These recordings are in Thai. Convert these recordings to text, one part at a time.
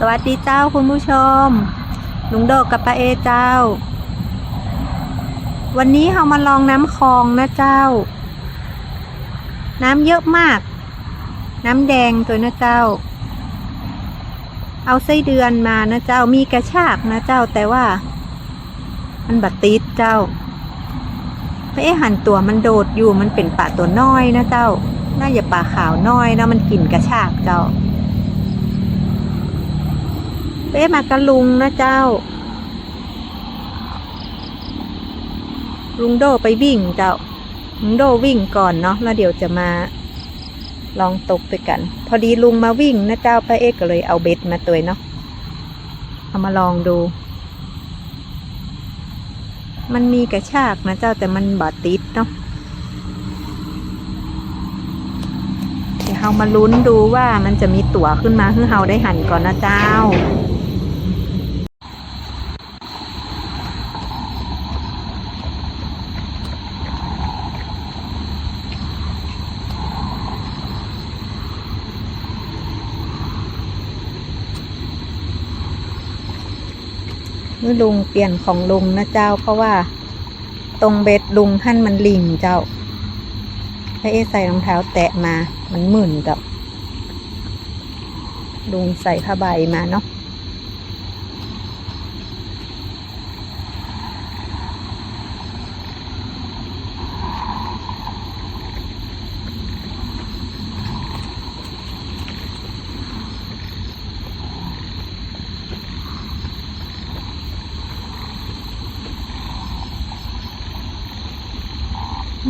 สวัสดีเจ้าคุณผู้ชม ลุงโดกกับป้าเอเจ้า วันนี้เรามาลองน้ำคลองนะเจ้า น้ำเยอะมาก น้ำแดงตัวนะเจ้า เอาไส้เดือนมานะเจ้า มีกระชากนะเจ้า แต่ว่า มันบัดติดเจ้าป้าเอหันตัวมันโดดอยู่มันเป็นป่าตัวน้อยนะเจ้า น่าจะป่าขาวน้อยนะมันกินกระชากเจ้า เป๊ะมากระลุงนะเจ้า ลุงโดไปวิ่งเจ้า ลุงโดวิ่งก่อนเนาะแล้วเดี๋ยวจะมาลองตกไปกัน พอดีลุงมาวิ่งนะเจ้าพระเอกก็เลยเอาเบ็ดมาตัวเนาะเอามาลองดู มันมีกระชากนะเจ้าแต่มันบอดติดเนาะเดี๋ยวเรามาลุ้นดูว่ามันจะมีตั๋วขึ้นมาให้เราได้หันก่อนนะเจ้า มื่อลุงเปลี่ยนของลุงนะเจ้า เพราะว่า ตรงเบ็ดลุงหั่นมันลิงเจ้าให้เอใส่รองเท้าแตะมา มันหมื่นกับลุงใส่ผ้าใบมาเนาะ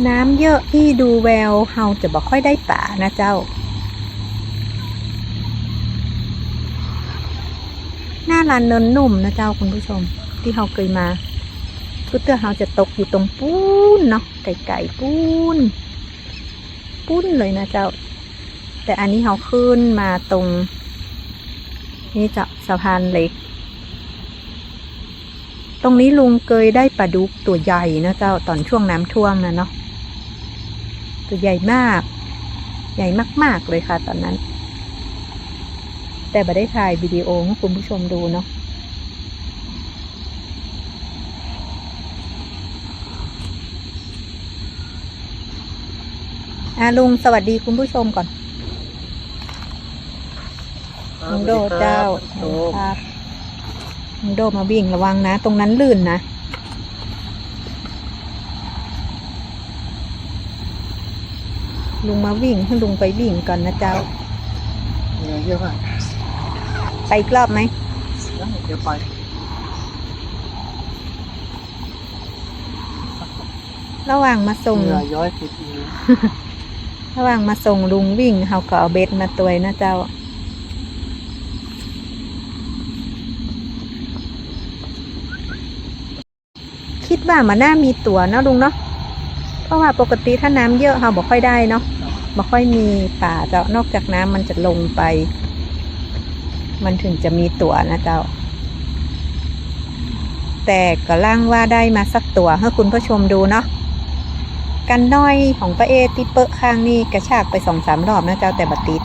น้ำเยอะที่ดูแววเฮาจะบอกค่อยได้ป่านะเจ้า หน้าลานเนินนุ่มนะเจ้าคุณผู้ชม ที่เฮาเคยมาทุกเตื้อเฮาจะตกอยู่ตรงปูนเนาะไก่ไก่ปูนปูนเลยนะเจ้า แต่อันนี้เฮาขึ้นมาตรง นี่จะสะพานเหล็ก ตรงนี้ลุงเคยได้ปลาดุกตัวใหญ่นะเจ้าตอนช่วงน้ำท่วมนะเนาะ ตัวใหญ่มาก ใหญ่มาก ๆ เลยค่ะตอนนั้น แต่บ่ได้ถ่ายวิดีโอให้คุณผู้ชมดูเนาะอะลุงสวัสดีคุณผู้ชมก่อนลุงโดเจ้าโดครับลุงโดมาวิ่งระวังนะ ตรงนั้นลื่นนะ ลุงมาวิ่งให้ลุงไปวิ่งก่อนนะเจ้าเหนื่อยเยอะมากไปอีกรอบไหมเดี๋ยวไประหว่างมาส่ง เหนื่อยย้อยผิดอีกระหว่างมาส่งลุงวิ่งเขาก็เอาเบ็ดมาตัวยนะเจ้าคิดว่ามันน่ามีตั๋วเนาะลุงเนาะ เพราะว่าปกติถ้าน้ำเยอะเราบอกค่อยได้เนาะ บอกค่อยมีป่าเจ้านอกจากน้ำมันจะลงไป มันถึงจะมีตัวนะเจ้า แต่ก็ล่างว่าได้มาสักตัวให้คุณผู้ชมดูเนาะกันน้อยของป้าเอที่เปอะข้างนี่กระชากไปสองสามรอบนะเจ้าแต่บัติด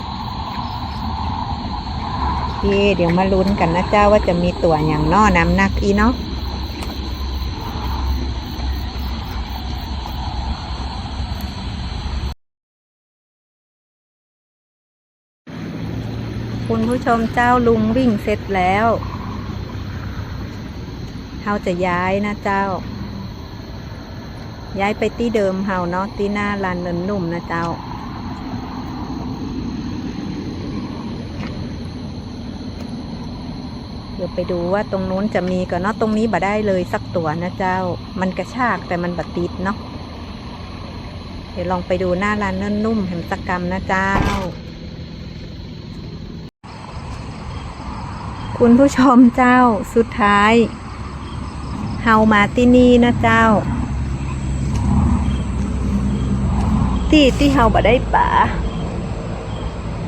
เเดี๋ยวมาลุ้นกันนะเจ้าว่าจะมีตัวอย่างน้อน้ำหนักอีเนาะ คุณผู้ชมเจ้าลุงวิ่งเสร็จแล้วเราจะย้ายนะเจ้า ย้ายไปที่เดิมเฮาเนาะที่หน้าลานเนินนุ่มนะเจ้า เดี๋ยวไปดูว่าตรงนู้นจะมีก่อนเนาะตรงนี้บ่ได้เลยสักตัวนะเจ้า มันกระชากแต่มันบัดติดเนาะเดี๋ยวลองไปดูหน้าลานเนินนุ่มแหมสกรรมนะเจ้า คุณผู้ชมเจ้าสุดท้าย เฮามาที่นี่นะเจ้า ที่ที่เฮาบ่ได้ป่า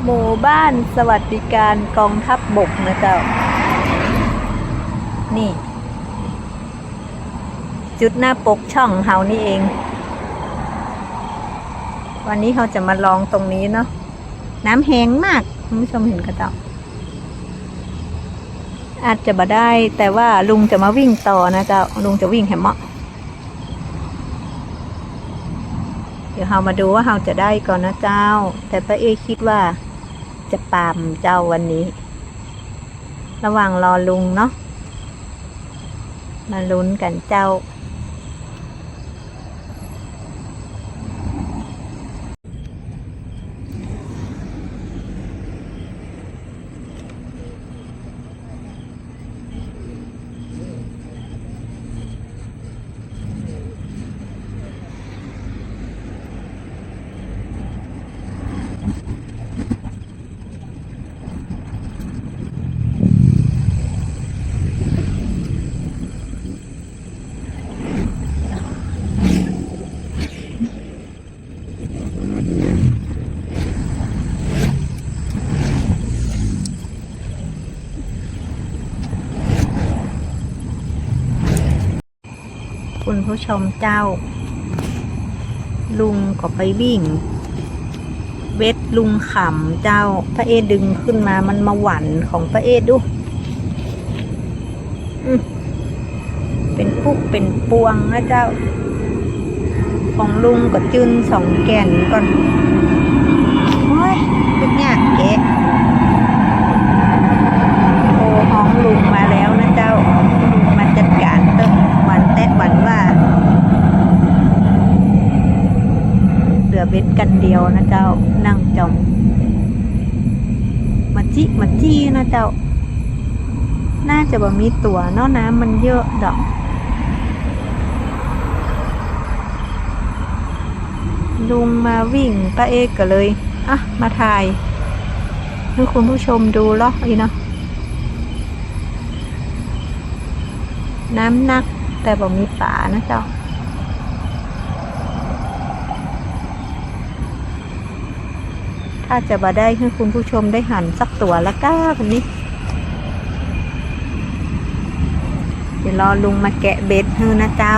หมู่บ้านสวัสดิการกองทัพบบกนะเจ้า นี่ จุดหน้าปกช่องเฮานี่เอง วันนี้เราจะมาลองตรงนี้เนาะน้ำแห้งมาก คุณผู้ชมเห็นกระเจ้า อาจจะบ่ได้ แต่ว่าลุงจะมาวิ่งต่อนะเจ้าลุงจะวิ่งแหมเมาะเดี๋ยวเรามาดูว่าเราจะได้ก่อนนะเจ้า แต่ป้าเอคิดว่า จะปามเจ้าวันนี้ ระหว่างรอลุงเนาะมาลุ้นกันเจ้า คุณผู้ชมเจ้า ลุงก็ไปวิ่ง เวทลุงขำเจ้าพระเอดึงขึ้นมามันมาหวันของพระเอดูเป็นพุกเป็นปวงนะเจ้า ของลุงก็จึนสองแก่นก่อนโอ้ยเป็นยากแกะโอ้ห้องลุงมาแล้วนะเจ้าลุงมาจัดการเติมหวันแตะหวันว่า เบ็ดกันเดียวนะเจ้านั่งจอมมาจิมาจี้นะเจ้า น่าจะบ่มีตัวเนอกน้ำมันเยอะดอก ลุงมาวิ่งป้าเอกก็เลย อะ มาถ่ายให้คุณผู้ชมดูเนาะอีเนาะน้ำนักแต่บ่มีป่านะเจ้า ถ้าจะมาได้ให้คุณผู้ชมได้หันสักตัวละก้าคนนี้ เดี๋ยวรอลุงมาแกะเบ็ดให้นะเจ้า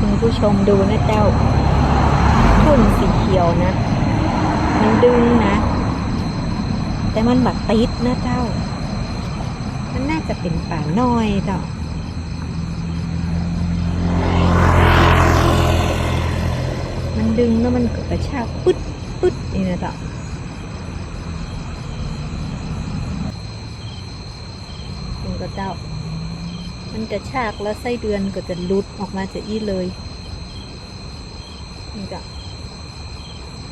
คุณผู้ช มดูนะเจ้าทุ่นสีเขียวนะ มันดึงนะ แต่มันบัดติดนะเจ้า มันน่าจะเป็นป่าน้อยเจ้ามันดึงแล้วมันกระชากปึ๊ดปึ๊ดนี่นะเจ้าคุณก็เจ้า มันกระชากแล้วไส้เดือนก็จะหลุดออกมาจากอีเลย นี่ก็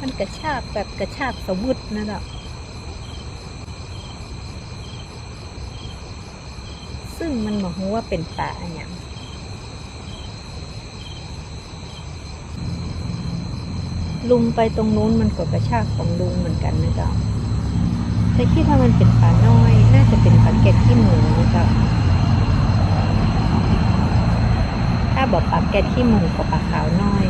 มันกระชากแบบกระชากสวุดนะจ๊ะซึ่งมันบอกว่าเป็นป่าอย่างลุงไปตรงนู้นมันก็กระชากของลุงเหมือนกันนะจ๊ะแต่คิดว่ามันเป็นป่าน้อย น่าจะเป็นป่าเก็ดที่หมูนะจ๊ะถ้าบอกปลาแกะขี้หมูกับปลาขาวน้อย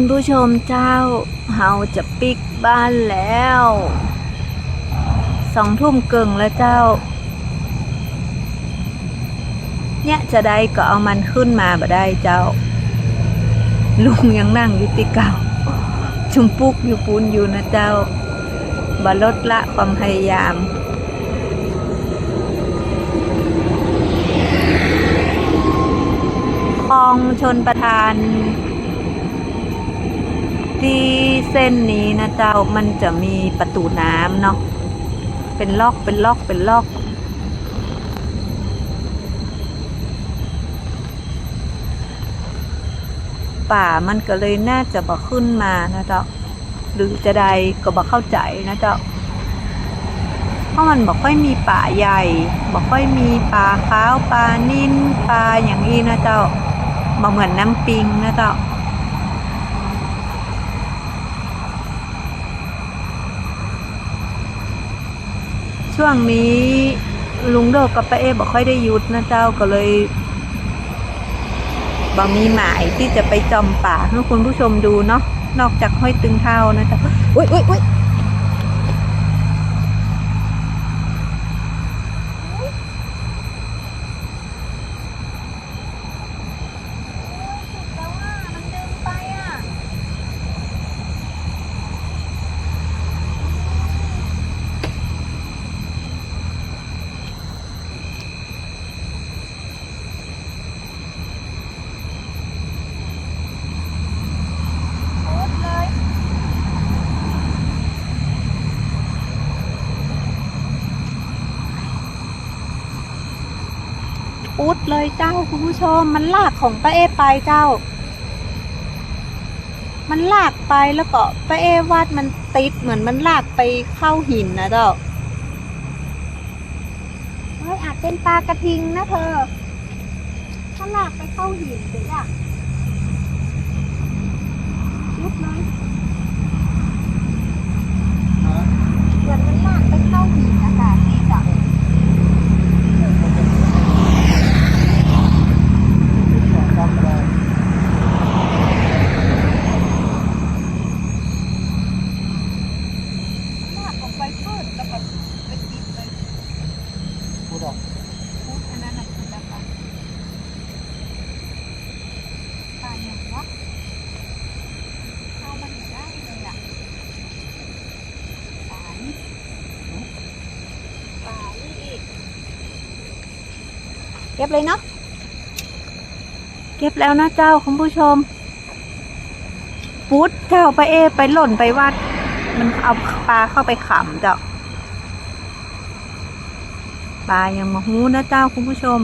คุณผู้ชมเจ้า เฮาจะปิกบ้านแล้ว สองทุ่มเกิงแล้วเจ้า เนี่ยจะได้ก็เอามันขึ้นมาบ่ได้เจ้า ลุงยังนั่งอยู่ติเก่า ชุมปุกอยู่ปูนอยู่นะเจ้าบลดละความพยายามคลองชนประทาน ที่เส้นนี้นะเจ้ามันจะมีประตูน้ำเนาะเป็นลอกเป็นลอกเป็นลอก ป่ามันก็เลยน่าจะบ่ขึ้นมานะเจ้าหรือจะใดก็บ่เข้าใจนะเจ้าเพราะมันบ่ค่อยมีป่าใหญ่บ่ค่อยมีปลาขาวปลานิ่นปลาอย่างนี้นะเจ้าบ่เหมือนน้ำปิงนะเจ้า ช่วงนี้ลุงโดกกับป้าเอบอกค่อยได้หยุดนะเจ้าก็เลยบอมีหมายที่จะไปจอมป่าให้คุณผู้ชมดูเนาะนอกจากห้อยตึงเท้านะจ๊ะอุ้ยอุ้ยอุ้ยอุด เลยเจ้าคุณผู้ชม มันลากของป้าเอไปเจ้า มันลากไปแล้วก็ป้าเอวาดมันติดเหมือนมันลากไปเข้าหินนะเจ้าเฮ้ยอาจเป็นปลากระทิงนะเธอ ถ้าลากไปเข้าหินเดี๋ยวอะลุกเลยฮะเหมือนมันลากไปเข้าหินนะคะนี่จ้ะ จำอะไร ลากออกไปเพิ่มแล้วก็ไปติดไป พูดออก พูดอันนั้นน่ะคือแบบว่าตายอย่างวะเอามันอยู่ได้เลยอะตายตายอีก เก็บเลยเนาะเก็บแล้วนะเจ้าคุณผู้ชมปุ๊ดเจ้าไปเอ ไปหล่นไปวัด มันเอาปลาเข้าไปขำเจ้าปลายังมาหูนะเจ้าคุณผู้ชม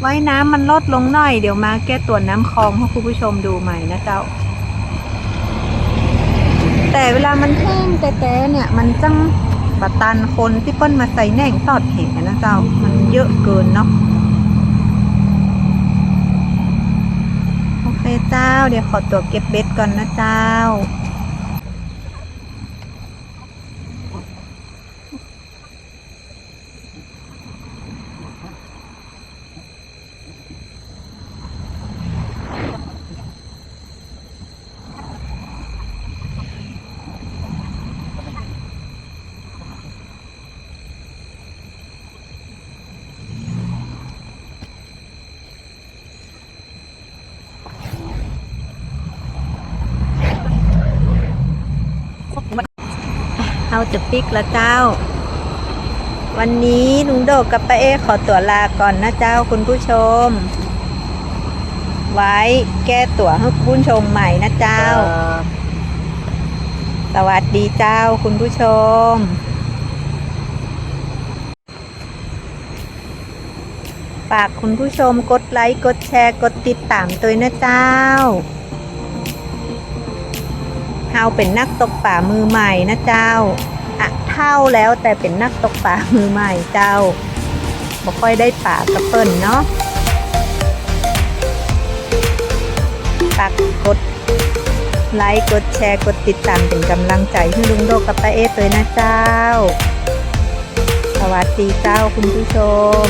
ไว้น้ำมันลดลงหน่อย เดี๋ยวมาแก้ตัวน้ำคลองให้คุณผู้ชมดูใหม่นะเจ้า แต่เวลามันแห้งแต่ๆเนี่ย มันจัง ปะตันคนที่เปิ้นมาใส่แหน่งตอดแหนะเจ้า มันเยอะเกินเนาะโอเคเจ้า เดี๋ยวขอตัวเก็บเบ็ดก่อนนะเจ้า จะปิกแล้วเจ้า วันนี้ลุงโดกกับป้าเอขอตัวลาก่อนนะเจ้าคุณผู้ชม ไว้แก้ตั๋วให้คุณผู้ชมใหม่นะเจ้า สวัสดีเจ้าคุณผู้ชมฝากคุณผู้ชมกดไลค์ กดแชร์ กดติดตามตัวนะเจ้า เฮาเป็นนักตกป่ามือใหม่นะเจ้าอะเท่าแล้วแต่เป็นนักตกป่ามือใหม่เจ้าบ่ค่อยได้ป่ากระเปิ้นเนาะฝากกดไลค์กดแชร์กดติดตามเป็นกำลังใจให้ลุงโดกับป้าเอสเลยนะเจ้า สวัสดีเจ้าคุณผู้ชม